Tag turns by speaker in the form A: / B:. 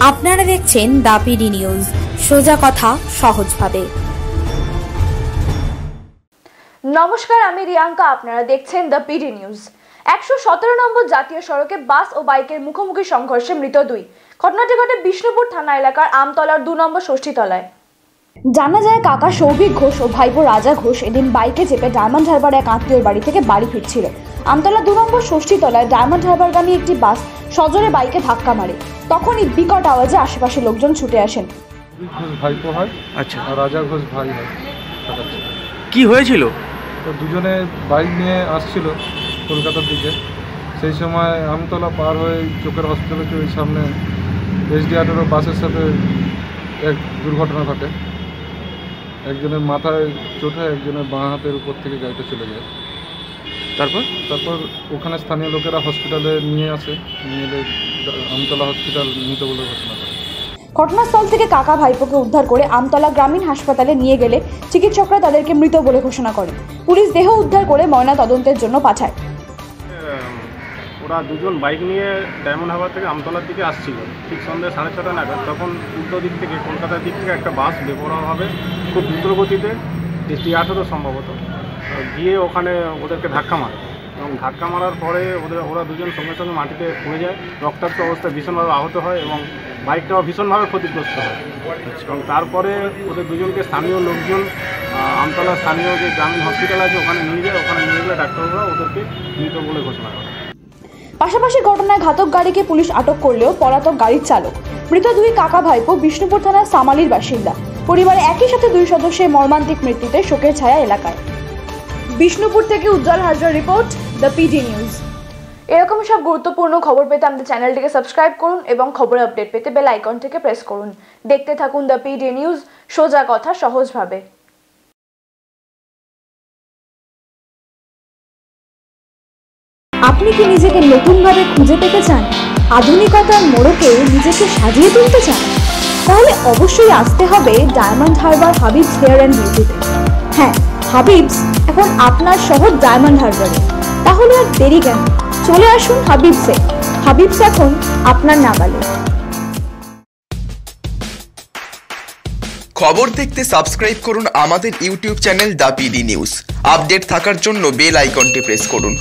A: আপনারা দেখছেন দাপিডি নিউজ। সোজা কথা সহজভাবে।
B: নমস্কার, আমি রিয়াঙ্কা। আপনারা দেখছেন দ্য পিডি নিউজ। একশো সতেরো নম্বর জাতীয় সড়কে বাস ও বাইকের মুখোমুখি সংঘর্ষে মৃত দুই। ঘটনাটি ঘটে বিষ্ণুপুর থানা এলাকার আমতলার দু নম্বর ষষ্ঠীতলায়। জানা যায়, কাকা সৌভিক ঘোষ ও ভাইপো রাজা ঘোষ এদিন বাইকে চেপে ডায়মন্ড হারবার এক আত্মীয়র বাড়ি থেকে বাড়ি ফিরছিল। আমতলা দু নম্বর ষষ্ঠীতলায় ডায়মন্ড হারবারগামী একটি বাস সজোরে বাইকে ধাক্কা মারে। তখনই বিকট আওয়াজে আশেপাশে লোকজন ছুটে আসেন।
C: ভাইপো হয়।
D: আচ্ছা।
C: আর রাজা ঘোষ ভাই হয়।
D: কি হয়েছিল?
C: তো দুজনে বাইক নিয়ে আসছিল কলকাতার দিকে। সেই সময় আমতলা পার হয়ে চোখের হসপিটালের ওই সামনে এসডি আঠারো বাসের সাথে এক দুর্ঘটনা ঘটে। একজনের মাথায় চোট হয় একজনের বাঁ হাতের উপর থেকে গাড়িটা চলে যায়।
D: তারপর?
C: তারপর ওখানে স্থানীয় লোকেরা হসপিটালে নিয়ে আসে। নিয়ে এলে আমতলা হসপিটাল মৃত বলে ঘোষণা করে।
B: ঘটনাস্থল থেকে কাকা ভাইপোকে উদ্ধার করে আমতলা গ্রামীণ হাসপাতালে নিয়ে গেলে চিকিৎসকরা তাদেরকে মৃত বলে ঘোষণা করে। পুলিশ দেহ উদ্ধার করে ময়না তদন্তের জন্য পাঠায়।
E: ওরা দুজন বাইক নিয়ে ডায়মন্ড হারবার থেকে আমতলার দিকে আসছিল ঠিক সন্ধ্যে সাড়ে ছটা নাগাদ। তখন উল্টো দিক থেকে কলকাতার দিক থেকে একটা বাস বেপরোয়াভাবে খুব দ্রুত গতিতে এসটি আঠেরো সম্ভবত গিয়ে ওখানে ওদেরকে ধাক্কা মারে। এবং ধাক্কা মারার পরে ওদের ওরা দুজন সঙ্গে সঙ্গে মাটিতে পড়ে যায়। রক্তাক্ত অবস্থায় ভীষণভাবে আহত হয় এবং বাইকটাও ভীষণভাবে ক্ষতিগ্রস্ত হয়। এবং তারপরে ওদের দুজনকে স্থানীয় লোকজন আমতলা স্থানীয় যে গ্রামীণ হসপিটাল আছে, ওখানে নিয়ে যায়। ওখানে নিয়ে গেলে ডাক্তারবাবুরা ওদেরকে মৃত বলে ঘোষণা করে।
B: পাশাপাশি ঘটনায় ঘাতক গাড়িকে পুলিশ আটক করলেও পলাতক গাড়ির চালক। মৃত দুই কাকা ভাইপো বিষ্ণুপুর থানার সামালির বাসিন্দা। পরিবারে একই সাথে দুই সদস্যের মর্মান্তিক মৃত্যুতে শোকের ছায়া এলাকায়। বিষ্ণুপুর থেকে Ujjwal Hazra report the PD news এরকম সব গুরুত্বপূর্ণ খবর পেতে আমাদের চ্যানেলটিকে সাবস্ক্রাইব করুন এবং খবর আপডেট পেতে বেল আইকনটিকে প্রেস করুন। দেখতে থাকুন দ্য পিডি নিউজ সোজা কথা, সহজভাবে।
A: আপনি কি নিজেকে নতুনভাবে খুঁজে পেতে চান? আধুনিকতার মোড়কে নিজেকে সাজিয়ে তুলতে চান? তাহলে অবশ্যই আসতে হবে Diamond Harbour Habib's hair and বিউটিতে হ্যাঁ হাবিবস এখন আপনার শহর ডায়মন্ড হারবারে তাহলে আর দেরি কেন? চলে আসুন হাবিবসে হাবিবস এখন আপনার নাগালে।
F: খবর দেখতে সাবস্ক্রাইব করুন আমাদের YouTube channel the PD news. Update থাকার জন্য বেল আইকনটি প্রেস করুন।